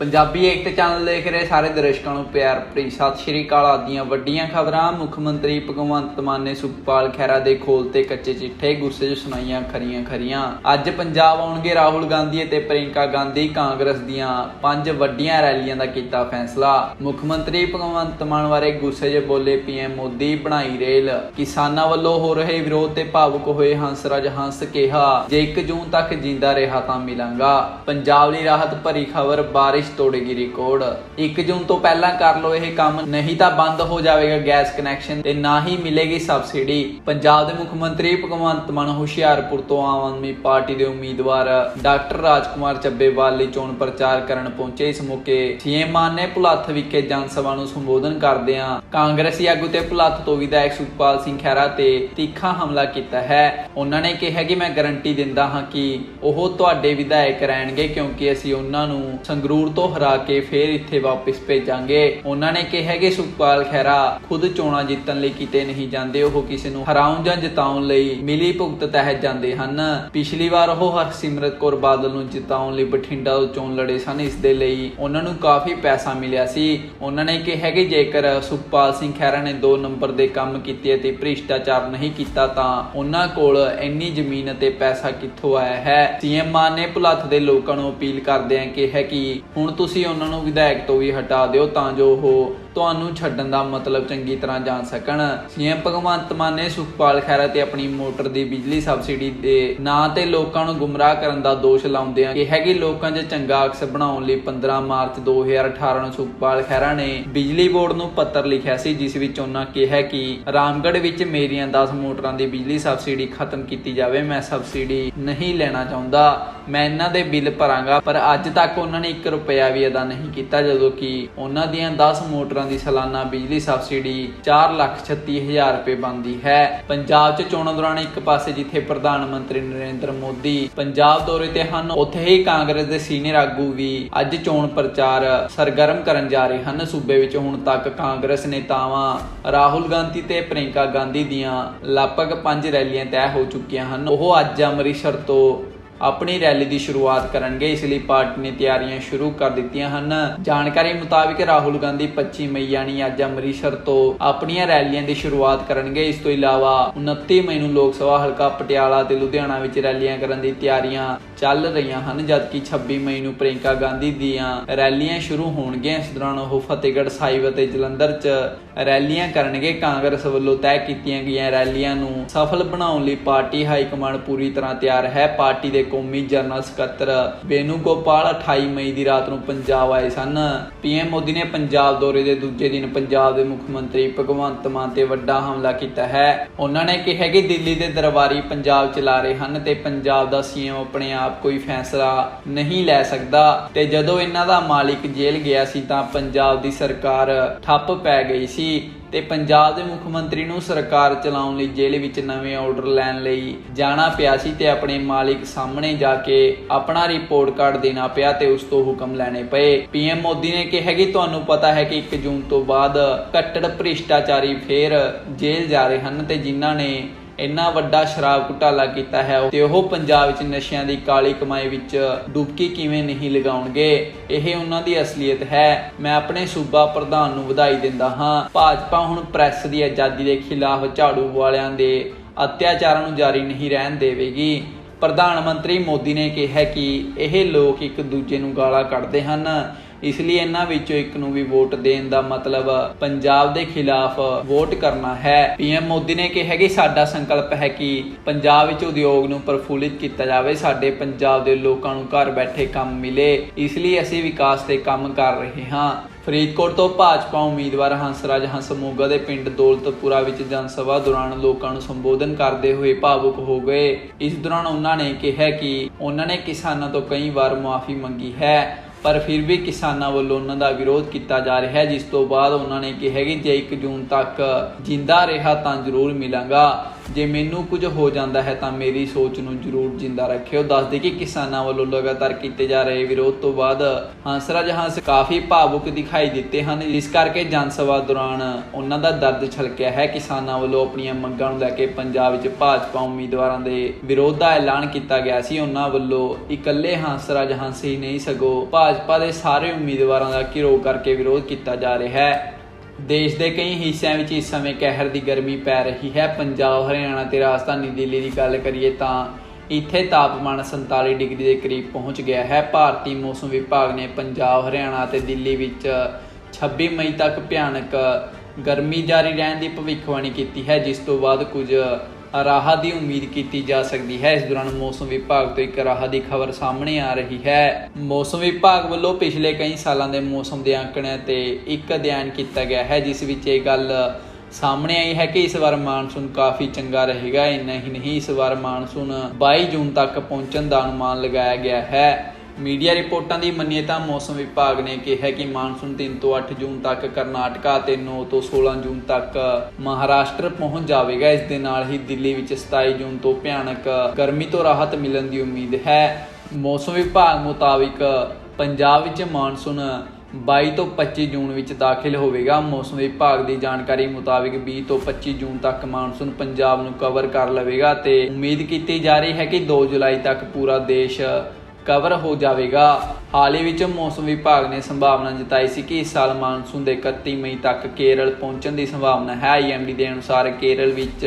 ਪੰਜਾਬੀ ਏਕਤਾ channel ਦੇਖ ਰਹੇ ਸਾਰੇ ਦਰਸ਼ਕਾਂ ਨੂੰ ਪਿਆਰ ਭਰੀ ਸਤਿ ਸ਼੍ਰੀ ਅਕਾਲ। ਆਦੀਆਂ ਵੱਡੀਆਂ ਖਬਰਾਂ, ਮੁੱਖ ਮੰਤਰੀ ਭਗਵੰਤ ਮਾਨ ਨੇ ਸੁਖਪਾਲ ਖਹਿਰਾ ਦੇ ਖੋਲ ਤੇ ਕੱਚੇ ਚਿੱਠੇ ਗੁੱਸੇ 'ਚ ਸੁਣਾਈਆਂ ਖਰੀਆਂ ਖਰੀਆਂ। ਅੱਜ ਪੰਜਾਬ ਆਉਣਗੇ ਰਾਹੁਲ ਗਾਂਧੀ ਅਤੇ ਪ੍ਰਿੰਕਾ ਗਾਂਧੀ, ਕਾਂਗਰਸ ਦੀਆਂ ਪੰਜ ਵੱਡੀਆਂ ਰੈਲੀਆਂ ਦਾ ਕੀਤਾ ਫੈਸਲਾ। ਮੁੱਖ ਮੰਤਰੀ ਭਗਵੰਤ ਮਾਨ ਬਾਰੇ ਗੁੱਸੇ 'ਚ ਬੋਲੇ ਪੀਐਮ ਮੋਦੀ, ਬਣਾਈ ਰੇਲ। ਕਿਸਾਨਾਂ ਵੱਲੋਂ ਹੋ ਰਹੇ ਵਿਰੋਧ ਤੇ ਭਾਵੁਕ ਹੋਏ ਹੰਸਰਾਜ ਹੰਸ ਕਿਹਾ, ਜੇ 1 ਜੂਨ ਤੱਕ ਜਿੰਦਾ ਰਿਹਾ ਤਾਂ ਮਿਲਾਂਗਾ। ਪੰਜਾਬ ਲਈ ਰਾਹਤ ਭਰੀ ਖਬਰ, ਬਾਰਿਸ਼ ਤੋੜੇਗੀ ਰਿਕਾਰਡ 1 ਜੂਨ ਤੋਂ ਪਹਿਲਾਂ ਕਰ ਲਓ ਇਹ ਕੰਮ, ਨਹੀਂ ਤਾਂ ਬੰਦ ਹੋ ਜਾਵੇਗਾ ਗੈਸ ਕਨੈਕਸ਼ਨ ਤੇ ਨਾ ਹੀ ਮਿਲੇਗੀ ਸਬਸਿਡੀ ਪੰਜਾਬ ਦੇ ਮੁੱਖ ਮੰਤਰੀ ਭਗਵੰਤ ਮਾਨ ਹੁਸ਼ਿਆਰਪੁਰ ਤੋਂ ਆਮ ਆਦਮੀ ਪਾਰਟੀ ਦੇ ਉਮੀਦਵਾਰ ਡਾਕਟਰ ਰਾਜਕੁਮਾਰ ਚੱਬੇਵਾਲ ਲਈ ਚੋਣ ਪ੍ਰਚਾਰ ਕਰਨ ਪਹੁੰਚੇ। ਇਸ ਮੌਕੇ ਸੀਐਮ ਮਾਨ ਨੇ ਭੁਲੱਥ ਵਿਖੇ ਜਨ ਸਭਾ ਨੂੰ ਸੰਬੋਧਨ ਕਰਦਿਆਂ ਕਾਂਗਰਸੀ ਆਗੂ ਤੇ ਭੁਲੱਥ ਤੋਂ ਵਿਧਾਇਕ ਸੁਖਪਾਲ ਸਿੰਘ ਖਹਿਰਾ ਤੇ ਤਿੱਖਾ ਹਮਲਾ ਕੀਤਾ ਹੈ। ਉਹਨਾਂ ਨੇ ਕਿਹਾ ਕਿ ਮੈਂ ਗਾਰੰਟੀ ਦਿੰਦਾ ਹਾਂ ਕਿ ਉਹ ਤੁਹਾਡੇ ਵਿਧਾਇਕ ਰਹਿਣਗੇ ਕਿਉਂਕਿ ਅਸੀਂ ਉਹਨਾਂ ਨੂੰ ਸੰਗਰੂਰ ਤੋਂ ਹਰਾ ਕੇ ਫੇਰ ਇੱਥੇ ਵਾਪਸ ਭੇਜਾਂਗੇ। ਉਹਨਾਂ ਨੇ ਕਿਹਾ ਕਿ ਸੁਖਪਾਲ ਖਹਿਰਾ ਖੁਦ ਚੋਣਾਂ ਜਿੱਤਣ ਲਈ ਕਿਤੇ ਨਹੀਂ ਜਾਂਦੇ, ਉਹ ਕਿਸੇ ਨੂੰ ਹਰਾਉਣ ਜਾਂ ਜਿਤਾਉਣ ਲਈ ਮਿਲੀ ਭੁਗਤ ਤਹਿਤ ਜਾਂਦੇ ਹਨ। ਪਿਛਲੀ ਵਾਰ ਉਹ ਹਰਸਿਮਰਤ ਕੌਰ ਬਾਦਲ ਨੂੰ ਜਿਤਾਉਣ ਲਈ ਬਠਿੰਡਾ ਤੋਂ ਚੋਣ ਲੜੇ ਸਨ। ਇਸ ਦੇ ਲਈ ਉਹਨਾਂ ਨੂੰ ਕਾਫੀ ਪੈਸਾ ਮਿਲਿਆ ਸੀ। ਉਹਨਾਂ ਨੇ ਕਿਹਾ ਕਿ ਜੇਕਰ ਸੁਖਪਾਲ ਸਿੰਘ ਖਹਿਰਾ ਨੇ 2 ਨੰਬਰ ਦੇ ਕੰਮ ਕੀਤੇ ਅਤੇ ਭ੍ਰਿਸ਼ਟਾਚਾਰ ਨਹੀਂ ਕੀਤਾ, ਤਾਂ ਉਹਨਾਂ ਕੋਲ ਇੰਨੀ ਜ਼ਮੀਨ ਅਤੇ ਪੈਸਾ ਕਿੱਥੋਂ ਆਇਆ ਹੈ? ਸੀਐਮ ਮਾਨ ਨੇ ਭੁਲੱਥ ਦੇ ਲੋਕਾਂ ਨੂੰ ਅਪੀਲ ਕਰਦਿਆਂ ਕਿਹਾ ਕਿ ਹੁਣ ਤੁਸੀਂ ਉਹਨਾਂ ਨੂੰ ਵਿਧਾਇਕ ਤੋਂ ਵੀ ਹਟਾ ਦਿਓ ਤਾਂ ਜੋ ਉਹ ਤੁਹਾਨੂੰ ਛੱਡਣ ਦਾ ਮਤਲਬ ਚੰਗੀ ਤਰ੍ਹਾਂ ਜਾਣ ਸਕਣ। ਸੀਐਮ ਭਗਵੰਤ ਮਾਨ ਨੇ ਸੁਖਪਾਲ ਖਹਿਰਾ ਤੇ ਆਪਣੀ ਮੋਟਰ ਦੀ ਬਿਜਲੀ ਸਬਸਿਡੀ ਦੇ ਨਾਂ ਤੇ ਲੋਕਾਂ ਨੂੰ ਗੁੰਮਰਾਹ ਕਰਨ ਦਾ ਦੋਸ਼ ਲਾਉਂਦਿਆਂ ਕਿਹਾ ਕਿ ਲੋਕਾਂ 'ਚ ਚੰਗਾ ਅਕਸ ਬਣਾਉਣ ਲਈ 15 ਮਾਰਚ 2018 ਨੂੰ ਸੁਖਪਾਲ ਖਹਿਰਾ ਨੇ ਬਿਜਲੀ ਬੋਰਡ ਨੂੰ ਪੱਤਰ ਲਿਖਿਆ ਸੀ, ਜਿਸ ਵਿੱਚ ਉਹਨਾਂ ਕਿਹਾ ਕਿ ਰਾਮਗੜ੍ਹ ਵਿੱਚ ਮੇਰੀਆਂ 10 ਮੋਟਰਾਂ ਦੀ ਬਿਜਲੀ ਸਬਸਿਡੀ ਖਤਮ ਕੀਤੀ ਜਾਵੇ, ਮੈਂ ਸਬਸਿਡੀ ਨਹੀਂ ਲੈਣਾ ਚਾਹੁੰਦਾ। ਮੈਂ ਇਹਨਾਂ ਦੇ ਬਿੱਲ ਭਰਾਂਗਾ, ਪਰ ਅੱਜ ਤੱਕ ਉਹਨਾਂ ਨੇ 1 ਰੁਪਿਆ ਵੀ ਅਦਾ ਨਹੀਂ ਕੀਤਾ, ਜਦੋਂ ਕਿ ਉਹਨਾਂ ਦੀਆਂ 10 ਮੋਟਰਾਂ ਦੀ ਸਾਲਾਨਾ ਬਿਜਲੀ ਸਬਸਿਡੀ 436000 ਰੁਪਏ ਬਣਦੀ ਹੈ। ਪੰਜਾਬ 'ਚ ਚੋਣਾਂ ਦੌਰਾਨ ਇੱਕ ਪਾਸੇ ਜਿੱਥੇ ਪ੍ਰਧਾਨ ਮੰਤਰੀ ਨਰਿੰਦਰ ਮੋਦੀ ਪੰਜਾਬ ਦੌਰੇ ਤੇ ਹਨ, ਉੱਥੇ ਹੀ ਕਾਂਗਰਸ ਦੇ ਸੀਨੀਅਰ ਆਗੂ ਵੀ ਅੱਜ ਚੋਣ ਪ੍ਰਚਾਰ ਸਰਗਰਮ ਕਰਨ ਜਾ ਰਹੇ ਹਨ। ਸੂਬੇ ਵਿੱਚ ਹੁਣ ਤੱਕ ਕਾਂਗਰਸ ਨੇਤਾਵਾਂ ਰਾਹੁਲ ਗਾਂਧੀ ਤੇ ਪ੍ਰਿੰਕਾ ਗਾਂਧੀ ਦੀਆਂ ਲਗਭਗ 5 ਰੈਲੀਆਂ ਤੈਅ ਹੋ ਚੁੱਕੀਆਂ ਹਨ। ਉਹ ਅੱਜ ਅੰਮ੍ਰਿਤਸਰ ਤੋਂ ਆਪਣੀ ਰੈਲੀ ਦੀ ਸ਼ੁਰੂਆਤ ਕਰਨਗੇ, ਇਸ ਲਈ ਪਾਰਟੀ ਨੇ ਤਿਆਰੀਆਂ ਸ਼ੁਰੂ ਕਰ ਦਿੱਤੀਆਂ ਹਨ। ਜਾਣਕਾਰੀ ਮੁਤਾਬਿਕ ਰਾਹੁਲ ਗਾਂਧੀ 25 ਮਈ ਯਾਨੀ ਅੱਜ ਅੰਮ੍ਰਿਤਸਰ ਤੋਂ ਆਪਣੀਆਂ ਰੈਲੀਆਂ ਦੀ ਸ਼ੁਰੂਆਤ ਕਰਨਗੇ। ਇਸ ਤੋਂ ਇਲਾਵਾ 29 ਮਈ ਨੂੰ ਲੋਕ ਸਭਾ ਹਲਕਾ ਪਟਿਆਲਾ ਤੇ ਲੁਧਿਆਣਾ ਵਿੱਚ ਰੈਲੀਆਂ ਕਰਨ ਦੀ ਤਿਆਰੀਆਂ ਚੱਲ ਰਹੀਆਂ ਹਨ, ਜਦਕਿ 26 ਮਈ ਨੂੰ ਪ੍ਰਿੰਕਾ ਗਾਂਧੀ ਦੀਆਂ ਰੈਲੀਆਂ ਸ਼ੁਰੂ ਹੋਣਗੀਆਂ। ਇਸ ਦੌਰਾਨ ਉਹ ਫਤਿਹਗੜ੍ਹ ਸਾਹਿਬ ਅਤੇ ਜਲੰਧਰ 'ਚ ਰੈਲੀਆਂ ਕਰਨਗੇ। ਕਾਂਗਰਸ ਵੱਲੋਂ ਤੈਅ ਕੀਤੀਆਂ ਗਈਆਂ ਰੈਲੀਆਂ ਨੂੰ ਸਫਲ ਬਣਾਉਣ ਲਈ ਪਾਰਟੀ ਹਾਈ ਕਮਾਂਡ ਪੂਰੀ ਤਰ੍ਹਾਂ ਤਿਆਰ ਹੈ। ਪਾਰਟੀ ਦੇ ਕੌਮੀ ਜਨਰਲ ਸਕੱਤਰ ਬੇਨੂ ਗੋਪਾਲ 28 ਮਈ ਦੀ ਰਾਤ ਨੂੰ ਪੰਜਾਬ ਆਏ ਸਨ। ਪੀਐਮ ਮੋਦੀ ਨੇ ਪੰਜਾਬ ਦੌਰੇ ਦੇ ਦੂਜੇ ਦਿਨ ਪੰਜਾਬ ਦੇ ਮੁੱਖ ਮੰਤਰੀ ਭਗਵੰਤ ਮਾਨ ਤੇ ਵੱਡਾ ਹਮਲਾ ਕੀਤਾ ਹੈ। ਉਹਨਾਂ ਨੇ ਕਿਹਾ ਕਿ ਦਿੱਲੀ ਦੇ ਦਰਬਾਰੀ ਪੰਜਾਬ ਚਲਾ ਰਹੇ ਹਨ ਤੇ ਪੰਜਾਬ ਦਾ ਸੀਐਮ ਆਪਣੇ ਆਪ ਕੋਈ ਫੈਸਲਾ ਨਹੀਂ ਲੈ ਸਕਦਾ। ਤੇ ਜਦੋਂ ਇਹਨਾਂ ਦਾ ਮਾਲਿਕ ਜੇਲ੍ਹ ਗਿਆ ਸੀ ਤਾਂ ਪੰਜਾਬ ਦੀ ਸਰਕਾਰ ਠੱਪ ਪੈ ਗਈ ਸੀ ਤੇ ਪੰਜਾਬ ਦੇ ਮੁੱਖ ਮੰਤਰੀ ਨੂੰ ਸਰਕਾਰ ਚਲਾਉਣ ਲਈ ਜੇਲ੍ਹ ਵਿੱਚ ਨਵੇਂ ਆਰਡਰ ਲੈਣ ਲਈ ਜਾਣਾ ਪਿਆ ਸੀ ਤੇ ਆਪਣੇ ਮਾਲਿਕ ਸਾਹਮਣੇ ਜਾ ਕੇ ਆਪਣਾ ਰਿਪੋਰਟ ਕਾਰਡ ਦੇਣਾ ਪਿਆ ਤੇ ਉਸ ਤੋਂ ਹੁਕਮ ਲੈਣੇ ਪਏ। ਪੀਐਮ ਮੋਦੀ ਨੇ ਕਿਹਾ ਕਿ ਤੁਹਾਨੂੰ ਪਤਾ ਹੈ ਕਿ 1 ਜੂਨ ਤੋਂ ਬਾਅਦ ਕੱਟੜ ਭ੍ਰਿਸ਼ਟਾਚਾਰੀ ਫੇਰ ਜੇਲ੍ਹ ਜਾ ਰਹੇ ਹਨ ਤੇ ਜਿਨ੍ਹਾਂ ਨੇ ਇੰਨਾ ਵੱਡਾ ਸ਼ਰਾਬ ਘੁਟਾਲਾ ਕੀਤਾ ਹੈ ਤੇ ਉਹ ਪੰਜਾਬ ਵਿੱਚ ਨਸ਼ਿਆਂ ਦੀ ਕਾਲੀ ਕਮਾਈ ਵਿੱਚ ਡੁਬਕੀ ਕਿਵੇਂ ਨਹੀਂ ਲਗਾਉਣਗੇ, ਇਹ ਉਹਨਾਂ ਦੀ ਅਸਲੀਅਤ ਹੈ। ਮੈਂ ਆਪਣੇ ਸੂਬਾ ਪ੍ਰਧਾਨ ਨੂੰ ਵਧਾਈ ਦਿੰਦਾ ਹਾਂ। ਭਾਜਪਾ ਹੁਣ ਪ੍ਰੈਸ ਦੀ ਆਜ਼ਾਦੀ ਦੇ ਖਿਲਾਫ ਝਾੜੂ ਵਾਲਿਆਂ ਦੇ ਅਤਿਆਚਾਰਾਂ ਨੂੰ ਜਾਰੀ ਨਹੀਂ ਰਹਿਣ ਦੇਵੇਗੀ। ਪ੍ਰਧਾਨ ਮੰਤਰੀ ਮੋਦੀ ਨੇ ਕਿਹਾ ਕਿ ਇਹ ਲੋਕ ਇੱਕ ਦੂਜੇ ਨੂੰ ਗਾਲਾਂ ਕੱਢਦੇ ਹਨ। ਇਸ ਲਈ ਇਹਨਾਂ ਵਿੱਚੋਂ ਇੱਕ ਨੂੰ ਵੀ ਵੋਟ ਦੇਣ ਦਾ ਮਤਲਬ ਪੰਜਾਬ ਦੇ ਖਿਲਾਫ ਵੋਟ ਕਰਨਾ ਹੈ। ਪੀਐਮ ਮੋਦੀ ਨੇ ਕਿਹਾ ਕਿ ਸਾਡਾ ਸੰਕਲਪ ਹੈ ਕਿ ਪੰਜਾਬ ਵਿੱਚ ਉਦਯੋਗ ਨੂੰ ਪ੍ਰਫੁੱਲਿਤ ਕੀਤਾ ਜਾਵੇ, ਸਾਡੇ ਪੰਜਾਬ ਦੇ ਲੋਕਾਂ ਨੂੰ ਘਰ ਬੈਠੇ ਕੰਮ ਮਿਲੇ। ਇਸ ਲਈ ਅਸੀਂ ਵਿਕਾਸ ਤੇ ਕੰਮ ਕਰ ਰਹੇ ਹਾਂ। ਫਰੀਦਕੋਟ ਤੋਂ ਭਾਜਪਾ ਉਮੀਦਵਾਰ ਹੰਸਰਾਜ ਹੰਸਮੋਗਾ ਦੇ ਪਿੰਡ ਦੌਲਤਪੁਰਾ ਵਿੱਚ ਜਨ ਸਭਾ ਦੌਰਾਨ ਲੋਕਾਂ ਨੂੰ ਸੰਬੋਧਨ ਕਰਦੇ ਹੋਏ ਭਾਵੁਕ ਹੋ ਗਏ। ਇਸ ਦੌਰਾਨ ਉਹਨਾਂ ਨੇ ਕਿਹਾ ਕਿ ਉਹਨਾਂ ਨੇ ਕਿਸਾਨਾਂ ਤੋਂ ਕਈ ਵਾਰ ਮੁਆਫੀ ਮੰਗੀ ਹੈ। ਪਰ ਫਿਰ ਵੀ ਕਿਸਾਨਾਂ ਵੱਲੋਂ ਉਹਨਾਂ ਦਾ ਵਿਰੋਧ ਕੀਤਾ ਜਾ ਰਿਹਾ ਹੈ, ਜਿਸ ਤੋਂ ਬਾਅਦ ਉਹਨਾਂ ਨੇ ਕਿਹਾ ਕਿ ਜੇ 1 ਜੂਨ ਤੱਕ ਜਿੰਦਾ ਰਿਹਾ ਤਾਂ ਜ਼ਰੂਰ ਮਿਲਾਂਗਾ। ਜੇ ਮੈਨੂੰ ਕੁਝ ਹੋ ਜਾਂਦਾ ਹੈ ਤਾਂ ਮੇਰੀ ਸੋਚ ਨੂੰ ਜ਼ਰੂਰ ਜਿੰਦਾ ਰੱਖਿਓ। ਦੱਸਦੇ ਕਿ ਕਿਸਾਨਾਂ ਵੱਲੋਂ ਲਗਾਤਾਰ ਕੀਤੇ ਜਾ ਰਹੇ ਵਿਰੋਧ ਤੋਂ ਬਾਅਦ ਹੰਸਰਾਜ ਹੰਸ ਕਾਫੀ ਭਾਵੁਕ ਦਿਖਾਈ ਦਿੱਤੇ ਹਨ। ਇਸ ਕਰਕੇ ਜਨ ਸਭਾ ਦੌਰਾਨ ਉਹਨਾਂ ਦਾ ਦਰਦ ਛਲਕਿਆ ਹੈ। ਕਿਸਾਨਾਂ ਵੱਲੋਂ ਆਪਣੀਆਂ ਮੰਗਾਂ ਨੂੰ ਲੈ ਕੇ ਪੰਜਾਬ ਵਿੱਚ ਭਾਜਪਾ ਉਮੀਦਵਾਰਾਂ ਦੇ ਵਿਰੋਧ ਦਾ ਐਲਾਨ ਕੀਤਾ ਗਿਆ ਸੀ। ਉਹਨਾਂ ਵੱਲੋਂ ਇਕੱਲੇ ਹੰਸਰਾਜ ਹੰਸ ਹੀ ਨਹੀਂ, ਸਗੋਂ ਭਾਜਪਾ ਦੇ ਸਾਰੇ ਉਮੀਦਵਾਰਾਂ ਦਾ ਘਿਰੋ ਕਰਕੇ ਵਿਰੋਧ ਕੀਤਾ ਜਾ ਰਿਹਾ ਹੈ। ਦੇਸ਼ ਦੇ ਕਈ ਹਿੱਸਿਆਂ ਵਿੱਚ ਇਸ ਸਮੇਂ ਕਹਿਰ ਦੀ ਗਰਮੀ ਪੈ ਰਹੀ ਹੈ। ਪੰਜਾਬ, ਹਰਿਆਣਾ ਤੇ ਰਾਜਧਾਨੀ ਦਿੱਲੀ ਦੀ ਗੱਲ ਕਰੀਏ ਤਾਂ ਇੱਥੇ ਤਾਪਮਾਨ 47 ਡਿਗਰੀ ਦੇ ਕਰੀਬ ਪਹੁੰਚ ਗਿਆ ਹੈ। ਭਾਰਤੀ ਮੌਸਮ ਵਿਭਾਗ ਨੇ ਪੰਜਾਬ, ਹਰਿਆਣਾ ਤੇ ਦਿੱਲੀ ਵਿੱਚ 26 ਮਈ ਤੱਕ ਭਿਆਨਕ ਗਰਮੀ ਜਾਰੀ ਰਹਿਣ ਦੀ ਭਵਿੱਖਬਾਣੀ ਕੀਤੀ ਹੈ, ਜਿਸ ਤੋਂ ਬਾਅਦ ਕੁਝ ਰਾਹਤ ਦੀ ਉਮੀਦ ਕੀਤੀ ਜਾ ਸਕਦੀ ਹੈ। ਇਸ ਦੌਰਾਨ ਮੌਸਮ ਵਿਭਾਗ ਤੋਂ ਇੱਕ ਰਾਹਤ ਦੀ ਖਬਰ ਸਾਹਮਣੇ ਆ ਰਹੀ ਹੈ। ਮੌਸਮ ਵਿਭਾਗ ਵੱਲੋਂ ਪਿਛਲੇ ਕਈ ਸਾਲਾਂ ਦੇ ਮੌਸਮ ਦੇ ਅੰਕੜਿਆਂ ਤੇ ਇੱਕ ਅਧਿਐਨ ਕੀਤਾ ਗਿਆ ਹੈ, ਜਿਸ ਵਿੱਚ ਇਹ ਗੱਲ ਸਾਹਮਣੇ ਆਈ ਹੈ ਕਿ ਇਸ ਵਾਰ ਮਾਨਸੂਨ ਕਾਫੀ ਚੰਗਾ ਰਹੇਗਾ। ਇੰਨਾ ਹੀ ਨਹੀਂ, ਇਸ ਵਾਰ ਮਾਨਸੂਨ 22 ਜੂਨ ਤੱਕ ਪਹੁੰਚਣ ਦਾ ਅਨੁਮਾਨ ਲਗਾਇਆ ਗਿਆ ਹੈ। ਮੀਡੀਆ ਰਿਪੋਰਟਾਂ ਦੀ ਮੰਨੀਏ ਤਾਂ ਮੌਸਮ ਵਿਭਾਗ ਨੇ ਕਿਹਾ ਕਿ ਮਾਨਸੂਨ 3 ਤੋਂ 8 ਜੂਨ ਤੱਕ ਕਰਨਾਟਕਾ ਅਤੇ 9 ਤੋਂ 16 ਜੂਨ ਤੱਕ ਮਹਾਰਾਸ਼ਟਰ ਪਹੁੰਚ ਜਾਵੇਗਾ। ਇਸ ਦੇ ਨਾਲ ਹੀ ਦਿੱਲੀ ਵਿੱਚ 27 ਜੂਨ ਤੋਂ ਭਿਆਨਕ ਗਰਮੀ ਤੋਂ ਰਾਹਤ ਮਿਲਣ ਦੀ ਉਮੀਦ ਹੈ। ਮੌਸਮ ਵਿਭਾਗ ਮੁਤਾਬਿਕ ਪੰਜਾਬ ਵਿੱਚ ਮਾਨਸੂਨ 22 ਤੋਂ 25 ਜੂਨ ਵਿੱਚ ਦਾਖਲ ਹੋਵੇਗਾ। ਮੌਸਮ ਵਿਭਾਗ ਦੀ ਜਾਣਕਾਰੀ ਮੁਤਾਬਿਕ 20 ਤੋਂ 25 ਜੂਨ ਤੱਕ ਮਾਨਸੂਨ ਪੰਜਾਬ ਨੂੰ ਕਵਰ ਕਰ ਲਵੇਗਾ ਤੇ ਉਮੀਦ ਕੀਤੀ ਜਾ ਰਹੀ ਹੈ ਕਿ 2 ਜੁਲਾਈ ਤੱਕ ਪੂਰਾ ਦੇਸ਼ ਕਵਰ ਹੋ ਜਾਵੇਗਾ। ਹਾਲ ਹੀ ਵਿੱਚ ਮੌਸਮ ਵਿਭਾਗ ਨੇ ਸੰਭਾਵਨਾ ਜਤਾਈ ਸੀ ਕਿ ਇਸ ਸਾਲ ਮਾਨਸੂਨ ਦੇ 31 ਮਈ ਤੱਕ ਕੇਰਲ ਪਹੁੰਚਣ ਦੀ ਸੰਭਾਵਨਾ ਹੈ। ਆਈਐਮਡੀ ਦੇ ਅਨੁਸਾਰ ਕੇਰਲ ਵਿੱਚ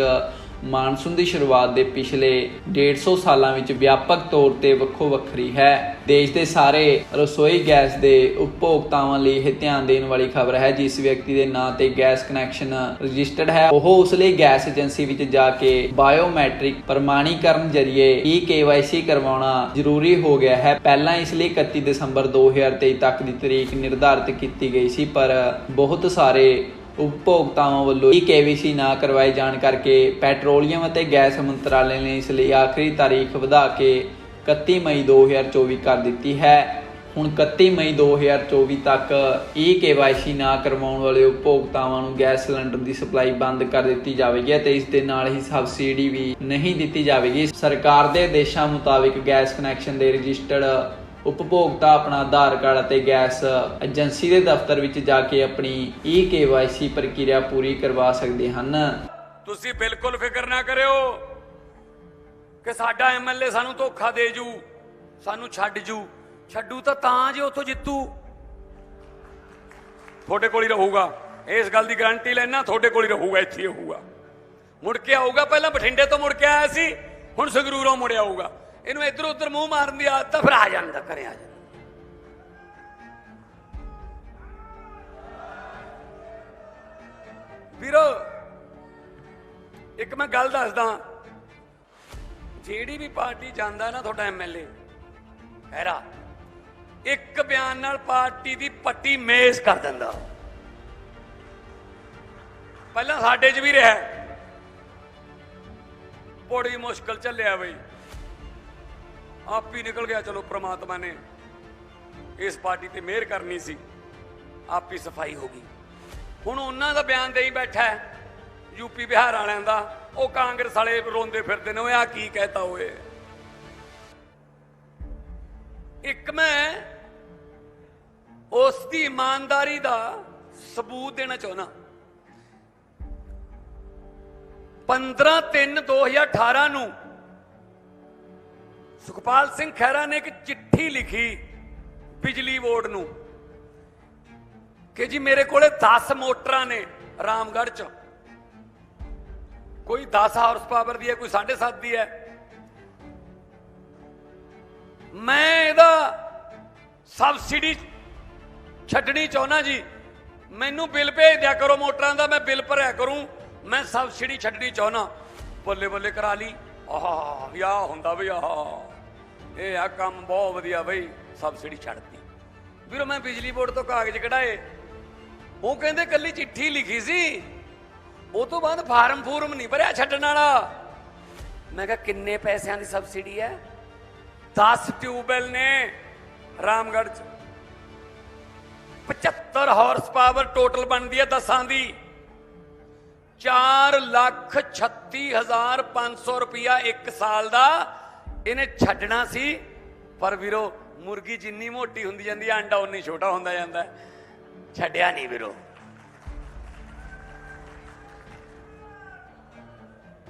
ਮਾਨਸੂਨ ਦੀ ਸ਼ੁਰੂਆਤ ਦੇ ਪਿਛਲੇ 150 ਸਾਲਾਂ ਵਿੱਚ ਵਿਆਪਕ ਤੌਰ ਤੇ ਵੱਖੋ ਵੱਖਰੀ ਹੈ। ਦੇਸ਼ ਦੇ ਸਾਰੇ ਰਸੋਈ ਗੈਸ ਦੇ ਉਪਭੋਗਤਾਵਾਂ ਲਈ ਇਹ ਧਿਆਨ ਦੇਣ ਵਾਲੀ ਖਬਰ ਹੈ, ਜਿਸ ਵਿਅਕਤੀ ਦੇ ਨਾਂ ਤੇ ਗੈਸ ਕਨੈਕਸ਼ਨ ਰਜਿਸਟਰਡ ਹੈ। ਉਹ ਉਸ ਲਈ ਗੈਸ ਏਜੰਸੀ ਵਿੱਚ ਜਾ ਕੇ ਬਾਇਓਮੈਟ੍ਰਿਕ ਪ੍ਰਮਾਣੀਕਰਨ ਜਰੀਏ ਈ KYC ਕਰਵਾਉਣਾ ਜ਼ਰੂਰੀ ਹੋ ਗਿਆ ਹੈ। ਪਹਿਲਾਂ ਇਸ ਲਈ 31 ਦਸੰਬਰ 2023 ਤੱਕ ਦੀ ਤਰੀਕ ਨਿਰਧਾਰਿਤ ਕੀਤੀ ਗਈ ਸੀ, ਪਰ ਬਹੁਤ ਸਾਰੇ ਉਪਭੋਗਤਾਵਾਂ ਵੱਲੋਂ ਇਹ KYC ਨਾ ਕਰਵਾਏ ਜਾਣ ਕਰਕੇ ਪੈਟਰੋਲੀਅਮ ਅਤੇ ਗੈਸ ਮੰਤਰਾਲੇ ਨੇ ਇਸ ਲਈ ਆਖਰੀ ਤਾਰੀਖ ਵਧਾ ਕੇ 31 ਮਈ 2024 ਕਰ ਦਿੱਤੀ ਹੈ। ਹੁਣ 31 ਮਈ 2024 ਤੱਕ ਇਹ KYC ਨਾ ਕਰਵਾਉਣ ਵਾਲੇ ਉਪਭੋਗਤਾਵਾਂ ਨੂੰ ਗੈਸ ਸਿਲੰਡਰ ਦੀ ਸਪਲਾਈ ਬੰਦ ਕਰ ਦਿੱਤੀ ਜਾਵੇਗੀ ਅਤੇ ਇਸ ਦੇ ਨਾਲ ਹੀ ਸਬਸਿਡੀ ਵੀ ਨਹੀਂ ਦਿੱਤੀ ਜਾਵੇਗੀ। ਸਰਕਾਰ ਦੇ ਆਦੇਸ਼ਾਂ ਮੁਤਾਬਿਕ ਗੈਸ ਕਨੈਕਸ਼ਨ ਦੇ ਰਜਿਸਟਰਡ ਉਪਭੋਗਤਾ ਆਪਣਾ ਆਧਾਰ ਕਾਰਡ ਅਤੇ ਗੈਸ ਏਜੰਸੀ ਦੇ ਦਫ਼ਤਰ ਵਿੱਚ ਜਾ ਕੇ ਆਪਣੀ ਈ KYC ਪ੍ਰਕਿਰਿਆ ਪੂਰੀ ਕਰਵਾ ਸਕਦੇ ਹਨ। ਤੁਸੀਂ ਬਿਲਕੁਲ ਫਿਕਰ ਨਾ ਕਰਿਓ ਕਿ ਸਾਡਾ ਐਮਐਲਏ ਸਾਨੂੰ ਧੋਖਾ ਦੇ ਜੂ, ਸਾਨੂੰ ਛੱਡ ਜੂ। ਛੱਡੂ ਤਾਂ ਤਾਂ ਜੇ ਉੱਥੋਂ ਜਿੱਤੂ। ਤੁਹਾਡੇ ਕੋਲ ਹੀ ਰਹੂਗਾ। ਇਸ ਗੱਲ ਦੀ ਗਾਰੰਟੀ ਲੈਣਾ ਤੁਹਾਡੇ ਕੋਲ ਹੀ ਰਹੂਗਾ, ਇੱਥੇ ਹੀ ਰਹੂਗਾ। ਮੁੜ ਕੇ ਆਊਗਾ, ਪਹਿਲਾਂ ਬਠਿੰਡੇ ਤੋਂ ਮੁੜ ਕੇ ਆਇਆ ਸੀ, ਹੁਣ ਸੰਗਰੂਰੋਂ ਮੁੜਿਆ ਆਊਗਾ। ਇਹਨੂੰ ਇੱਧਰ ਉੱਧਰ ਮੂੰਹ ਮਾਰਨ ਦੀ ਆਦਤ ਤਾਂ ਫਿਰ ਆ ਜਾਂਦਾ, ਘਰੇ ਆ ਜਾਂਦਾ। ਵੀਰੋ, ਇੱਕ ਮੈਂ ਗੱਲ ਦੱਸਦਾ। ਜਿਹੜੀ ਵੀ ਪਾਰਟੀ ਜਾਂਦਾ ਨਾ ਤੁਹਾਡਾ ਐਮਐਲਏ ਹੈਰਾ, ਇੱਕ ਬਿਆਨ ਨਾਲ ਪਾਰਟੀ ਦੀ ਪੱਟੀ ਮੇਜ਼ ਕਰ ਦਿੰਦਾ। ਪਹਿਲਾਂ ਸਾਡੇ 'ਚ ਵੀ ਰਿਹਾ। ਬੜੀ ਮੁਸ਼ਕਲ ਚੱਲਿਆ ਬਈ। ਆਪ ਹੀ ਨਿਕਲ ਗਿਆ, ਚਲੋ ਪ੍ਰਮਾਤਮਾ ਨੇ ਇਸ ਪਾਰਟੀ ਤੇ ਮਿਹਰ ਕਰਨੀ ਸੀ, ਆਪ ਹੀ ਸਫ਼ਾਈ ਹੋ ਗਈ। ਹੁਣ ਉਹਨਾਂ ਦਾ ਬਿਆਨ ਦੇਈ ਬੈਠਾ ਯੂਪੀ ਬਿਹਾਰ ਵਾਲਿਆਂ ਦਾ, ਉਹ ਕਾਂਗਰਸ ਵਾਲੇ ਰੋਂਦੇ ਫਿਰਦੇ ਨੇ, ਓਏ ਆ ਕੀ ਕਹਿਤਾ ਓਏ। ਇੱਕ ਮੈਂ ਉਸ ਦੀ ਇਮਾਨਦਾਰੀ ਦਾ ਸਬੂਤ ਦੇਣਾ ਚਾਹੁੰਦਾ। 15/3/2018 ਨੂੰ ਸੁਖਪਾਲ ਸਿੰਘ ਖਹਿਰਾ ਨੇ ਇੱਕ ਚਿੱਠੀ ਲਿਖੀ ਬਿਜਲੀ ਬੋਰਡ ਨੂੰ ਕਿ ਜੀ ਮੇਰੇ ਕੋਲੇ 10 ਮੋਟਰਾਂ ਨੇ ਰਾਮਗੜ੍ਹ ਚ। ਕੋਈ 10 ਹਾਰਸ ਪਾਵਰ ਦੀ ਹੈ, ਕੋਈ 7.5 ਦੀ ਹੈ। ਮੈਂ ਇਹਦਾ ਸਬਸਿਡੀ ਛੱਡਣੀ ਚਾਹੁੰਦਾ ਜੀ। ਮੈਨੂੰ ਬਿੱਲ ਭੇਜ ਦਿਆ ਕਰੋ ਮੋਟਰਾਂ ਦਾ, ਮੈਂ ਬਿੱਲ ਭਰਿਆ ਕਰੂੰ। ਮੈਂ ਸਬਸਿਡੀ ਛੱਡਣੀ ਚਾਹੁੰਦਾ। ਬੱਲੇ ਬੱਲੇ ਕਰਾ ਲਈ। ਆਹ, ਯਾ ਹੁੰਦਾ ਵੀ ਆਹ। ਇਹ ਆ ਕੰਮ ਬਹੁਤ ਵਧੀਆ ਬਈ, ਸਬਸਿਡੀ ਛੱਡਤੀ। ਵੀਰੋ, ਮੈਂ ਬਿਜਲੀ ਬੋਰਡ ਤੋਂ ਕਾਗਜ਼ ਕਢਾਏ। ਉਹ ਕਹਿੰਦੇ ਕੱਲੀ ਚਿੱਠੀ ਲਿਖੀ ਸੀ। ਉਹ ਤੋਂ ਬਾਅਦ ਫਾਰਮ ਫੂਰਮ ਨਹੀਂ ਭਰਿਆ ਛੱਡਣ ਵਾਲਾ। ਮੈਂ ਕਿਹਾ, ਕਿੰਨੇ ਪੈਸਿਆਂ ਦੀ ਸਬਸਿਡੀ ਹੈ? 10 ਟਿਊਬਵੈਲ ਨੇ ਰਾਮਗੜ੍ਹ ਚ। 75 ਹਾਰਸ ਪਾਵਰ ਟੋਟਲ ਬਣਦੀ ਹੈ ਦਸਾਂ ਦੀ। 4 ਲੱਖ 36500 ਰੁਪਇਆ ਇੱਕ ਸਾਲ ਦਾ ਇਹਨੇ ਛੱਡਣਾ ਸੀ, ਪਰ ਵੀਰੋ, ਮੁਰਗੀ ਜਿੰਨੀ ਮੋਟੀ ਹੁੰਦੀ ਜਾਂਦੀ ਹੈ ਅੰਡਾ ਉਨੀ ਛੋਟਾ ਹੁੰਦਾ ਜਾਂਦਾ। ਛੱਡਿਆ ਨਹੀਂ ਵੀਰੋ।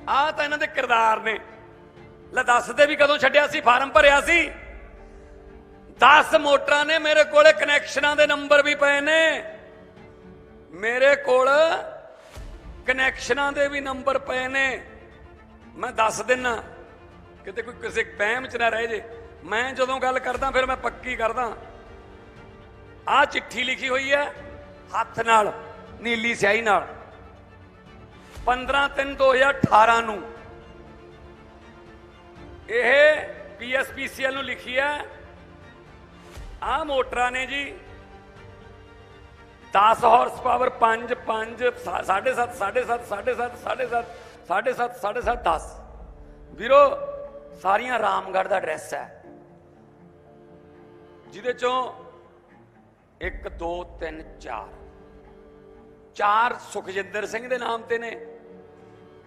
ਆ ਤਾਂ ਇਹਨਾਂ ਦੇ ਕਿਰਦਾਰ ਨੇ। ਲੈ ਦੱਸਦੇ ਵੀ ਕਦੋਂ ਛੱਡਿਆ ਸੀ, ਫਾਰਮ ਭਰਿਆ ਸੀ। 10 ਮੋਟਰਾਂ ਨੇ ਮੇਰੇ ਕੋਲੇ ਕਨੈਕਸ਼ਨਾਂ ਦੇ ਨੰਬਰ ਵੀ ਪਏ ਨੇ। ਮੇਰੇ ਕੋਲ ਕਨੈਕਸ਼ਨਾਂ ਦੇ ਵੀ ਨੰਬਰ ਪਏ ਨੇ। ਮੈਂ ਦੱਸ ਦਿੰਨਾ। ਕਿਤੇ ਕੋਈ ਕਿਸੇ ਵਹਿਮ ਚ ਨਾ ਰਹਿ ਜੇ। ਮੈਂ ਜਦੋਂ ਗੱਲ ਕਰਦਾ, ਫਿਰ ਮੈਂ ਪੱਕੀ ਕਰਦਾ। ਆ ਚਿੱਠੀ ਲਿਖੀ ਹੋਈ ਹੈ, ਹੱਥ ਨਾਲ, ਨੀਲੀ ਸਿਆਹੀ ਨਾਲ। 15 3 2018 ਨੂੰ। ਇਹ ਪੀਐਸਪੀਸੀਐਲ ਨੂੰ ਲਿਖੀ ਹੈ। ਆ ਮੋਟਰਾਂ ਨੇ ਜੀ 10 ਹਾਰਸ ਪਾਵਰ 5 5 7.5 7.5 7.5 7.5 7.5 7.5 10 ਵੀਰੋ ਸਾਰੀਆਂ ਰਾਮਗੜ੍ਹ ਦਾ ਐਡਰੈਸ ਹੈ। ਜਿਹਦੇ ਚੋਂ 1 2 3 4 ਚਾਰ ਸੁਖਜਿੰਦਰ ਸਿੰਘ ਦੇ ਨਾਮ ਤੇ ਨੇ,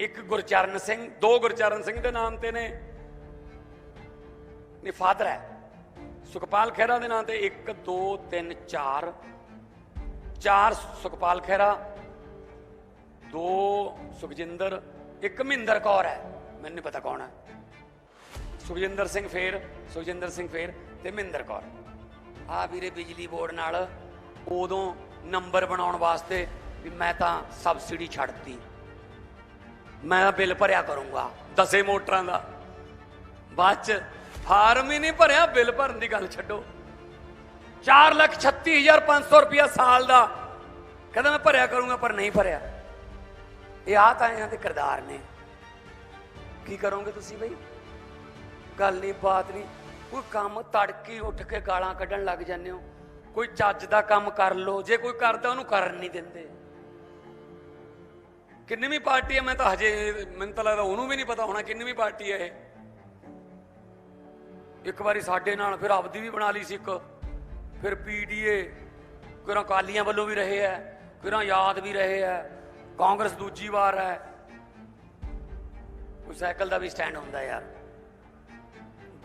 ਇੱਕ ਗੁਰਚਰਨ ਸਿੰਘ, ਦੋ ਗੁਰਚਰਨ ਸਿੰਘ ਦੇ ਨਾਮ ਤੇ ਨੇ। ਨੇ ਫਾਦਰ ਹੈ। ਸੁਖਪਾਲ ਖਹਿਰਾ ਦੇ ਨਾਮ ਤੇ 1 2 3 4 ਚਾਰ ਸੁਖਪਾਲ ਖਹਿਰਾ, ਦੋ ਸੁਖਜਿੰਦਰ, ਇੱਕ ਮਹਿੰਦਰ ਕੌਰ ਹੈ। ਮੈਨੂੰ ਨਹੀਂ ਪਤਾ ਕੌਣ ਹੈ। ਸੁਖਜਿੰਦਰ ਸਿੰਘ ਫੇਰ, ਸੁਖਜਿੰਦਰ ਸਿੰਘ ਫੇਰ ਤੇ ਮਹਿੰਦਰ ਕੌਰ। ਆ ਵੀਰੇ ਬਿਜਲੀ ਬੋਰਡ ਨਾਲ ਉਦੋਂ ਨੰਬਰ ਬਣਾਉਣ ਵਾਸਤੇ ਵੀ ਮੈਂ ਤਾਂ ਸਬਸਿਡੀ ਛੱਡਤੀ। ਮੈਂ ਬਿੱਲ ਭਰਿਆ ਕਰੂੰਗਾ, ਦਸੇ ਮੋਟਰਾਂ ਦਾ। ਬਾਅਦ ਚ ਫਾਰਮ ਹੀ ਨਹੀਂ ਭਰਿਆ, ਬਿੱਲ ਭਰਨ ਦੀ ਗੱਲ ਛੱਡੋ। 436500 ਰੁਪਇਆ ਸਾਲ ਦਾ। ਕਹਿੰਦਾ ਮੈਂ ਭਰਿਆ ਕਰੂੰਗਾ, ਪਰ ਨਹੀਂ ਭਰਿਆ। ਇਹ ਆ ਤਾਂ ਇਹਨਾਂ ਦੇ ਕਿਰਦਾਰ ਨੇ। ਕੀ ਕਰੋਗੇ ਤੁਸੀਂ ਬਈ? ਗੱਲ ਨਹੀਂ, ਬਾਤ ਨਹੀਂ। ਕੋਈ ਕੰਮ ਤੜਕੀ ਉੱਠ ਕੇ ਗਾਲਾਂ ਕੱਢਣ ਲੱਗ ਜਾਂਦੇ ਹੋ। ਕੋਈ ਚੱਜ ਦਾ ਕੰਮ ਕਰ ਲੋ ਜੇ ਕੋਈ ਕਰਦਾ, ਉਹਨੂੰ ਕਰਨ ਨਹੀਂ ਦਿੰਦੇ। ਕਿੰਨੀਵੀਂ ਪਾਰਟੀ ਹੈ, ਮੈਂ ਤਾਂ ਹਜੇ, ਮੈਨੂੰ ਤਾਂ ਲੱਗਦਾ ਉਹਨੂੰ ਵੀ ਨਹੀਂ ਪਤਾ ਹੋਣਾ ਕਿੰਨੀਵੀਂ ਪਾਰਟੀ ਹੈ ਇਹ। ਇੱਕ ਵਾਰੀ ਸਾਡੇ ਨਾਲ ਫਿਰ ਆਪਦੀ ਵੀ ਬਣਾ ਲਈ ਸੀ ਇੱਕ। ਫਿਰ ਪੀਡੀਏ ਕਿਰਾਂ ਕਾਲੀਆਂ ਵੱਲੋਂ ਵੀ ਰਹੇ ਹੈ ਕਿਰਾਂ ਯਾਦ ਵੀ ਰਹੇ ਹੈ। ਕਾਂਗਰਸ ਦੂਜੀ ਵਾਰ ਹੈ। ਕੋਈ ਸਾਈਕਲ ਦਾ ਵੀ ਸਟੈਂਡ ਹੁੰਦਾ ਯਾਰ।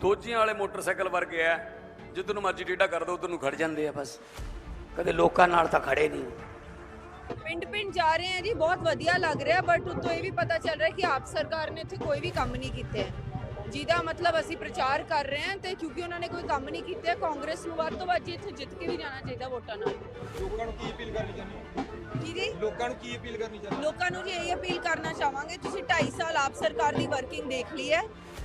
ਦੋਜੀਆਂ ਵਾਲੇ ਮੋਟਰਸਾਈਕਲ ਵਰਗੇ ਆ ਜਿੱਦ ਨੂੰ ਮਰਜ਼ੀ ਟੇਢਾ ਕਰ ਦੋ, ਉਧਰ ਨੂੰ ਖੜ ਜਾਂਦੇ ਆ ਬਸ। ਕਦੇ ਲੋਕਾਂ ਨਾਲ ਤਾਂ ਖੜੇ ਨਹੀਂ। ਪਿੰਡ ਪਿੰਡ ਜਾ ਰਹੇ ਹਾਂ ਜੀ, ਬਹੁਤ ਵਧੀਆ ਲੱਗ ਰਿਹਾ ਬਟ ਉਤੋਂ ਇਹ ਵੀ ਪਤਾ ਚੱਲ ਰਿਹਾ ਕਿ ਆਪ ਸਰਕਾਰ ਨੇ ਇੱਥੇ ਕੋਈ ਵੀ ਕੰਮ ਨਹੀਂ ਕੀਤੇ। ਜਿਹਦਾ ਮਤਲਬ ਅਸੀਂ ਪ੍ਰਚਾਰ ਕਰ ਰਹੇ ਹਾਂ ਤੇ ਕਿਉਂਕਿ ਉਹਨਾਂ ਨੇ ਕੋਈ ਕੰਮ ਨਹੀਂ ਕੀਤੇ ਕਾਂਗਰਸ ਨੂੰ ਵੱਧ ਤੋਂ ਵੱਧ ਇੱਥੇ ਜਿੱਤ ਕੇ ਵੀ ਜਾਣਾ ਚਾਹੀਦਾ ਵੋਟਾਂ ਨਾਲ। ਲੋਕਾਂ ਨੂੰ ਕੀ ਅਪੀਲ ਕਰਨੀ ਚਾਹੁੰਦੇ ਜੀ ਜੀ? ਲੋਕਾਂ ਨੂੰ ਕੀ ਅਪੀਲ ਕਰਨੀ ਚਾਹੁੰਦੇ ਲੋਕਾਂ ਨੂੰ ਜੀ ਇਹ ਅਪੀਲ ਕਰਨਾ ਚਾਹਾਂਗੇ ਤੁਸੀਂ 2.5 ਸਾਲ ਆਪ ਸਰਕਾਰ ਦੀ ਵਰਕਿੰਗ ਦੇਖ ਲਈ ਹੈ।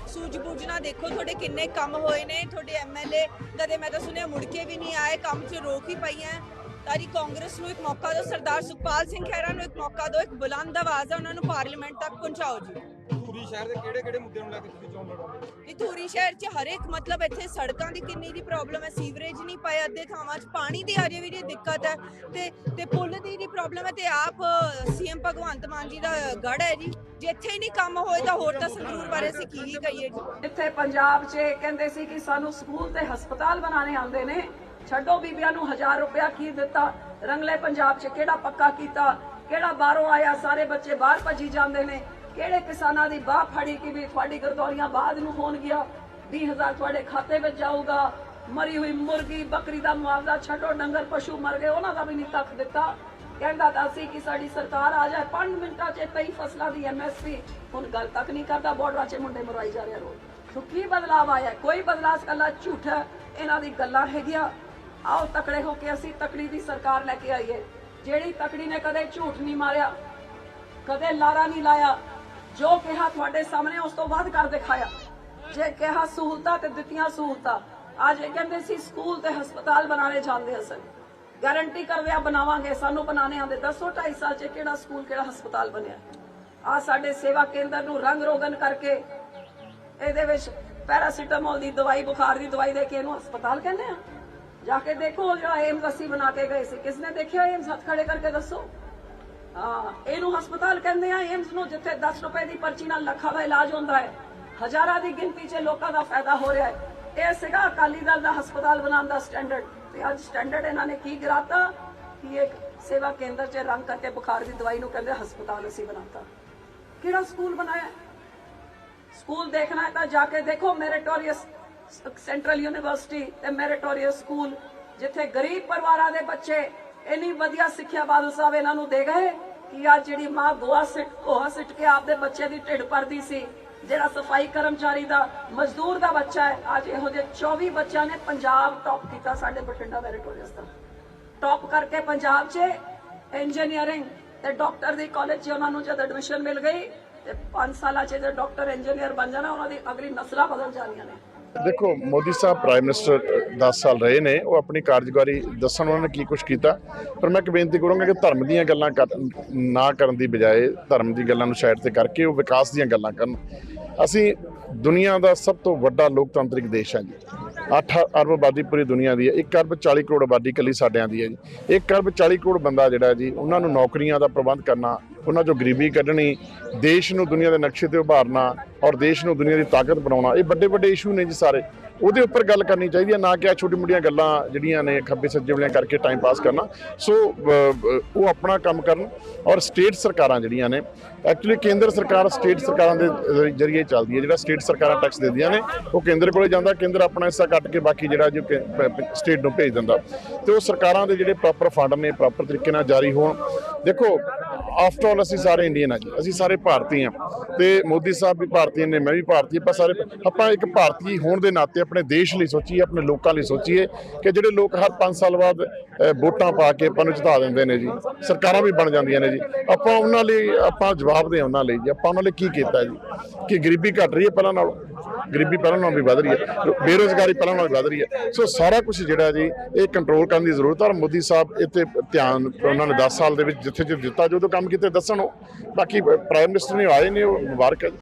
ਸੂਝ ਬੂਝ ਨਾ ਦੇਖੋ ਤੁਹਾਡੇ ਕਿੰਨੇ ਕੰਮ ਹੋਏ ਨੇ ਤੁਹਾਡੇ ਐਮਐਲਏ ਕਦੇ ਮੈਂ ਤਾਂ ਸੁਣਿਆ ਮੁੜ ਕੇ ਵੀ ਨਹੀਂ ਆਏ ਕੰਮ 'ਚ ਰੋਕ ਹੀ ਪਈਆਂ ਤਾਰੀ ਕਾਂਗਰਸ ਨੂੰ ਇੱਕ ਮੌਕਾ ਦਿਓ ਸਰਦਾਰ ਸੁਖਪਾਲ ਸਿੰਘ ਖਹਿਰਾ ਨੂੰ ਇੱਕ ਮੌਕਾ ਦਿਓ ਇੱਕ ਬੁਲੰਦ ਆਵਾਜ਼ ਹੈ ਉਹਨਾਂ ਨੂੰ ਪਾਰਲੀਮੈਂਟ ਤੱਕ ਪਹੁੰਚਾਓ ਜੀ। ਪੂਰੀ ਸ਼ਹਿਰ ਦੇ ਕਿਹੜੇ ਕਿਹੜੇ ਮੁੱਦਿਆਂ ਨੂੰ ਲੈ ਕੇ ਤੁਸੀਂ ਚੋਣ ਲੜੋਗੇ? ਇਹ ਧੂਰੀ ਸ਼ਹਿਰ 'ਚ ਹਰ ਇੱਕ ਮਤਲਬ ਇੱਥੇ ਸੜਕਾਂ ਦੀ ਕਿੰਨੀ ਦੀ ਪ੍ਰੋਬਲਮ ਹੈ ਸੀਵਰੇਜ ਨਹੀਂ ਪਏ ਅੱਧੇ ਥਾਵਾਂ 'ਚ ਪਾਣੀ ਦੀ ਅਜੇ ਵੀ ਜਿਹੜੀ ਦਿੱਕਤ ਹੈ ਤੇ ਤੇ ਪੁੱਲ ਦੀ ਦੀ ਪ੍ਰੋਬਲਮ ਹੈ ਤੇ ਆਪ ਸੀਐਮ ਭਗਵੰਤ ਮਾਨ ਜੀ ਦਾ ਗੜ ਹੈ ਜੀ। ਜੇ ਇੱਥੇ ਹੀ ਨਹੀਂ ਕੰਮ ਹੋਏ ਤਾਂ ਹੋਰ ਤਾਂ ਸੰਗਰੂਰ ਬਾਰੇ ਅਸੀਂ ਕੀ ਹੀ ਕਹੀਏ ਜੀ? ਇੱਥੇ ਪੰਜਾਬ 'ਚ ਕਹਿੰਦੇ ਸੀ ਕਿ ਸਾਨੂੰ ਸਕੂਲ ਤੇ ਹਸਪਤਾਲ ਬਣਾਣੇ ਆਉਂਦੇ ਨੇ। ਛੱਡੋ ਬੀਬੀਆਂ ਨੂੰ 1000 ਰੁਪਇਆ ਕੀ ਦਿੱਤਾ। ਰੰਗਲੇ ਪੰਜਾਬ 'ਚ ਕਿਹੜਾ ਪੱਕਾ ਕੀਤਾ? ਕਿਹੜਾ ਬਾਹਰੋਂ ਆਇਆ? ਸਾਰੇ ਬੱਚੇ ਬਾਹਰ ਭੱਜੀ ਜਾਂਦੇ ਨੇ। ਕਿਹੜੇ ਕਿਸਾਨਾਂ ਦੀ ਬਾਹ ਫੜੀ ਕਿ ਵੀ ਤੁਹਾਡੀ ਗਰਦੌਰੀਆਂ ਬਾਅਦ ਨੂੰ ਹੋਣਗੀਆਂ? 20000 ਤੁਹਾਡੇ ਖਾਤੇ ਵਿੱਚ ਜਾਊਗਾ। ਮਰੀ ਹੋਈ ਮੁਰਗੀ, ਬੱਕਰੀ ਦਾ ਮੁਆਵਜ਼ਾ ਛੱਡੋ, ਡੰਗਰ, ਪਸ਼ੂ ਮਰ ਗਏ, ਉਹਨਾਂ ਦਾ ਵੀ ਨਹੀਂ ਤੱਕ ਦਿੱਤਾ। ਕਹਿੰਦਾ ਤਾਂ ਸੀ ਕਿ ਸਾਡੀ ਸਰਕਾਰ ਆ ਜਾਏ। 5 ਮਿੰਟਾਂ 'ਚ ਕਈ ਫਸਲਾਂ ਦੀ ਐਮਐਸਪੀ ਹੁਣ ਗੱਲ ਤੱਕ ਨਹੀਂ ਕਰਦਾ ਬਾਰਡਰਾਂ 'ਚ ਮੁੰਡੇ ਮਰਵਾਈ ਜਾ ਰਹੇ ਰੋਜ਼। ਸੋ ਕੀ ਬਦਲਾਵ ਆਇਆ ਕੋਈ ਬਦਲਾਅ ਕੱਲਾ ਝੂਠ ਇਹਨਾਂ ਦੀ ਗੱਲਾਂ ਹੈਗੀਆਂ। ਆਓ ਤਕੜੇ ਹੋ ਕੇ ਅਸੀਂ ਤਕੜੀ ਦੀ ਸਰਕਾਰ ਲੈ ਕੇ ਆਈਏ। ਜਿਹੜੀ ਤਕੜੀ ਨੇ ਕਦੇ ਝੂਠ ਨਹੀਂ ਮਾਰਿਆ, ਕਦੇ ਲਾਰਾ ਨਹੀਂ ਲਾਇਆ। ਜੋ ਕਿਹਾ ਤੁਹਾਡੇ ਸਾਹਮਣੇ ਉਸ ਤੋਂ ਵੱਧ ਕਰ ਦਿਖਾਇਆ। ਜੇ ਕਿਹਾ ਸਹੂਲਤਾਂ ਤੇ ਦਿੱਤੀਆਂ ਸਹੂਲਤਾਂ, ਅੱਜ ਇਹ ਕਹਿੰਦੇ ਸੀ ਸਕੂਲ ਤੇ ਹਸਪਤਾਲ ਬਣਾਉਣੇ ਚਾਹੁੰਦੇ ਅਸਲ ਗਾਰੰਟੀ ਕਰਦੇ ਆ ਬਣਾਵਾਂਗੇ, ਸਾਨੂੰ ਬਣਾਣੇ ਆਂਦੇ ਦੱਸੋ 2.5 ਸਾਲ ਚ ਕਿਹੜਾ ਸਕੂਲ, ਕਿਹੜਾ ਹਸਪਤਾਲ ਬਣਿਆ। ਆ ਸਾਡੇ ਸੇਵਾ ਕੇਂਦਰ ਨੂੰ ਰੰਗ ਰੋਗਨ ਕਰਕੇ ਇਹਦੇ ਵਿੱਚ ਪੈਰਾਸੀਟਾਮੋਲ ਦੀ ਦਵਾਈ, ਬੁਖਾਰ ਦੀ ਦਵਾਈ ਦੇ ਕੇ ਇਹਨੂੰ ਹਸਪਤਾਲ ਕਹਿੰਦੇ ਆ। ਜਾ ਕੇ ਦੇਖੋ, ਜਿਹੜਾ ਏਮਸ ਅਸੀਂ ਬਣਾ ਕੇ ਗਏ ਸੀ, ਕਿਸਨੇ ਦੇਖਿਆ ਏਮਸ ਹੱਥ ਖੜੇ ਕਰਕੇ ਦੱਸੋ। ਇਹਨੂੰ ਹਸਪਤਾਲ ਕਹਿੰਦੇ ਆ ਏਮਸ ਨੂੰ ਜਿੱਥੇ 10 ਰੁਪਏ ਦੀ ਪਰਚੀ ਨਾਲ ਲੱਖਾਂ ਦਾ ਇਲਾਜ ਹੁੰਦਾ ਹੈ। ਹਜ਼ਾਰਾਂ ਦੀ ਗਿਣਤੀ 'ਚ ਲੋਕਾਂ ਦਾ ਫਾਇਦਾ ਹੋ ਰਿਹਾ ਹੈ। ਇਹ ਸੀਗਾ ਅਕਾਲੀ ਦਲ ਦਾ ਹਸਪਤਾਲ ਬਣਾਉਣ ਦਾ ਸਟੈਂਡਰਡ ਤੇ ਅੱਜ ਸਟੈਂਡਰਡ ਇਹਨਾਂ ਨੇ ਕੀ ਗਿਰਾਤਾ? ਕਿ ਇੱਕ ਸੇਵਾ ਕੇਂਦਰ 'ਚ ਰੰਗ ਕਰਕੇ ਬੁਖਾਰ ਦੀ ਦਵਾਈ ਨੂੰ ਕਹਿੰਦੇ ਹਸਪਤਾਲ ਅਸੀਂ ਬਣਾਤਾ। ਕਿਹੜਾ ਸਕੂਲ ਬਣਾਇਆ? ਸਕੂਲ ਦੇਖਣਾ ਹੈ ਤਾਂ ਜਾ ਕੇ ਦੇਖੋ ਮੈਰਿਟੋਰੀਅਸ ਸੈਂਟਰਲ ਯੂਨੀਵਰਸਿਟੀ ਤੇ ਮੈਰੀਟੋਰੀਅਸ ਸਕੂਲ, ਜਿੱਥੇ ਗਰੀਬ ਪਰਿਵਾਰਾਂ ਦੇ ਬੱਚੇ ਇੰਨੀ ਵਧੀਆ ਸਿੱਖਿਆ ਬਾਦਲ ਸਾਹਿਬ ਇਹਨਾਂ ਨੂੰ ਦੇ ਗਏ ਕਿ ਅੱਜ ਜਿਹੜੀ ਮਾਂ ਗੋਆ ਸਿੱਟ, ਗੋਹਾ ਸਿੱਟ ਕੇ ਆਪਦੇ ਬੱਚੇ ਦੀ ਢਿੱਡ ਭਰਦੀ ਸੀ, ਜਿਹੜਾ ਸਫ਼ਾਈ ਕਰਮਚਾਰੀ ਦਾ ਮਜ਼ਦੂਰ ਦਾ ਬੱਚਾ ਹੈ, ਅੱਜ ਇਹੋ ਜਿਹੇ 24 ਬੱਚਿਆਂ ਨੇ ਪੰਜਾਬ ਟੌਪ ਕੀਤਾ ਸਾਡੇ ਬਠਿੰਡਾ ਮੈਰਿਟੋਰੀਅਸ ਦਾ। ਟੌਪ ਕਰਕੇ ਪੰਜਾਬ 'ਚ ਇੰਜੀਨੀਅਰਿੰਗ ਤੇ ਡਾਕਟਰ ਦੀ ਕਾਲਜ 'ਚ ਉਹਨਾਂ ਨੂੰ ਜਦ ਐਡਮਿਸ਼ਨ ਮਿਲ ਗਈ ਤੇ 5 ਸਾਲਾਂ 'ਚ ਜੇ ਡਾਕਟਰ ਇੰਜੀਨੀਅਰ ਬਣ ਜਾਣਾ, ਉਹਨਾਂ ਦੀ ਅਗਲੀ ਨਸਲਾਂ ਬਦਲ ਜਾਣੀਆਂ ਨੇ। ਦੇਖੋ, ਮੋਦੀ ਸਾਹਿਬ ਪ੍ਰਾਈਮ ਮਿਨਿਸਟਰ 10 ਸਾਲ ਰਹੇ ਨੇ, ਉਹ ਆਪਣੀ ਕਾਰਜਕਾਰੀ ਦੱਸਣ ਉਹਨਾਂ ਨੇ ਕੀ ਕੁਝ ਕੀਤਾ। ਪਰ ਮੈਂ ਇੱਕ ਬੇਨਤੀ ਕਰੂੰਗਾ ਕਿ ਧਰਮ ਦੀਆਂ ਗੱਲਾਂ ਕਰ- ਨਾ ਕਰਨ ਦੀ ਬਜਾਏ ਧਰਮ ਦੀ ਗੱਲਾਂ ਨੂੰ ਸਾਈਡ ਤੇ ਕਰਕੇ ਉਹ ਵਿਕਾਸ ਦੀਆਂ ਗੱਲਾਂ ਕਰਨ। ਅਸੀਂ ਦੁਨੀਆ ਦਾ ਸਭ ਤੋਂ ਵੱਡਾ ਲੋਕਤੰਤਰਿਕ ਦੇਸ਼ ਹੈ ਜੀ। 8 ਅਰਬ ਆਬਾਦੀ ਪੂਰੀ ਦੁਨੀਆ ਦੀ ਹੈ 1 ਅਰਬ 40 ਕਰੋੜ ਆਬਾਦੀ ਇਕੱਲੀ ਸਾਡਿਆਂ ਦੀ ਹੈ ਜੀ। 1 ਅਰਬ 40 ਕਰੋੜ ਬੰਦਾ ਜਿਹੜਾ ਜੀ, ਉਹਨਾਂ ਨੂੰ ਨੌਕਰੀਆਂ ਦਾ ਪ੍ਰਬੰਧ ਕਰਨਾ ਉਹਨਾਂ ਚੋਂ ਗਰੀਬੀ ਕੱਢਣੀ, ਦੇਸ਼ ਨੂੰ ਦੁਨੀਆ ਦੇ ਨਕਸ਼ੇ ਤੇ ਉਭਾਰਨਾ ਔਰ ਦੇਸ਼ ਨੂੰ ਦੁਨੀਆ ਦੀ ਤਾਕਤ ਬਣਾਉਣਾ, ਇਹ ਵੱਡੇ ਵੱਡੇ ਇਸ਼ੂ ਨੇ ਜੀ ਸਾਰੇ। ਉਹਦੇ ਉੱਪਰ ਗੱਲ ਕਰਨੀ ਚਾਹੀਦੀ ਹੈ, ਨਾ ਕਿ ਆ ਛੋਟੀ ਮੋਟੀਆਂ ਗੱਲਾਂ ਜਿਹੜੀਆਂ ਨੇ ਖੱਬੇ ਸੱਜੇ ਵਾਲਿਆਂ ਕਰਕੇ ਟਾਈਮ ਪਾਸ ਕਰਨਾ। ਸੋ ਉਹ ਆਪਣਾ ਕੰਮ ਕਰਨ ਔਰ ਸਟੇਟ ਸਰਕਾਰਾਂ ਜਿਹੜੀਆਂ ਨੇ ਐਕਚੁਅਲੀ ਕੇਂਦਰ ਸਰਕਾਰ ਸਟੇਟ ਸਰਕਾਰਾਂ ਦੇ ਜ਼ਰੀਏ ਚੱਲਦੀ ਹੈ। ਜਿਹੜਾ ਸਟੇਟ ਸਰਕਾਰਾਂ ਟੈਕਸ ਦਿੰਦੀਆਂ ਨੇ, ਉਹ ਕੇਂਦਰ ਕੋਲੇ ਜਾਂਦਾ, ਕੇਂਦਰ ਆਪਣਾ ਹਿੱਸਾ ਕੱਟ ਕੇ ਬਾਕੀ ਜਿਹੜਾ ਜੋ ਸਟੇਟ ਨੂੰ ਭੇਜ ਦਿੰਦਾ। ਤੇ ਉਹ ਸਰਕਾਰਾਂ ਦੇ ਜਿਹੜੇ ਪ੍ਰੋਪਰ ਫੰਡ ਨੇ ਪ੍ਰੋਪਰ ਤਰੀਕੇ ਨਾਲ ਜਾਰੀ ਹੋਣ। ਦੇਖੋ ਆਫਟਰ ਆਲ ਅਸੀਂ ਸਾਰੇ ਇੰਡੀਅਨ ਆ ਜੀ, ਅਸੀਂ ਸਾਰੇ ਭਾਰਤੀ ਆ ਤੇ ਮੋਦੀ ਸਾਹਿਬ ਵੀ ਭਾਰਤੀ ਨੇ, ਮੈਂ ਵੀ ਭਾਰਤੀ ਆਪਾਂ ਸਾਰੇ, ਆਪਾਂ ਇੱਕ ਭਾਰਤੀ ਹੋਣ ਦੇ ਨਾਤੇ ਆਪਣੇ ਦੇਸ਼ ਲਈ ਸੋਚੀਏ, ਆਪਣੇ ਲੋਕਾਂ ਲਈ ਸੋਚੀਏ ਕਿ ਜਿਹੜੇ ਲੋਕ ਹਰ 5 ਸਾਲ ਬਾਅਦ ਵੋਟਾਂ ਪਾ ਕੇ ਆਪਾਂ ਨੂੰ ਜਿਤਾ ਦਿੰਦੇ ਨੇ ਜੀ। ਸਰਕਾਰਾਂ ਵੀ ਬਣ ਜਾਂਦੀਆਂ ਨੇ ਜੀ। ਆਪਾਂ ਉਹਨਾਂ ਲਈ, ਆਪਾਂ ਜਵਾਬ ਦੇ ਉਹਨਾਂ ਲਈ ਜੀ। ਆਪਾਂ ਉਹਨਾਂ ਲਈ ਕੀ ਕੀਤਾ ਜੀ? ਕਿ ਗਰੀਬੀ ਘਟ ਰਹੀ ਹੈ ਪਹਿਲਾਂ ਨਾਲੋਂ। ਗਰੀਬੀ ਪਹਿਲਾਂ ਨਾਲੋਂ ਵੀ ਵੱਧ ਰਹੀ ਹੈ। ਬੇਰੋਜ਼ਗਾਰੀ ਪਹਿਲਾਂ ਨਾਲੋਂ ਵੀ ਵਧ ਰਹੀ ਹੈ। ਸੋ ਸਾਰਾ ਕੁਝ ਜਿਹੜਾ ਜੀ, ਇਹ ਕੰਟਰੋਲ ਕਰਨ ਦੀ ਜ਼ਰੂਰਤ ਹੈ ਔਰ ਮੋਦੀ ਸਾਹਿਬ ਇੱਥੇ ਧਿਆਨ, ਉਹਨਾਂ ਨੇ 10 ਸਾਲ ਦੇ ਵਿੱਚ ਜਿੱਥੇ ਜਿੱਥੇ ਦਿੱਤਾ ਜੋ ਕੰਮ ਕੀਤੇ ਦੱਸਣ ਉਹ। ਬਾਕੀ ਪ੍ਰਾਈਮ ਮਿਨਿਸਟਰ ਨੇ ਆਏ ਨੇ, ਉਹ ਮੁਬਾਰਕ ਹੈ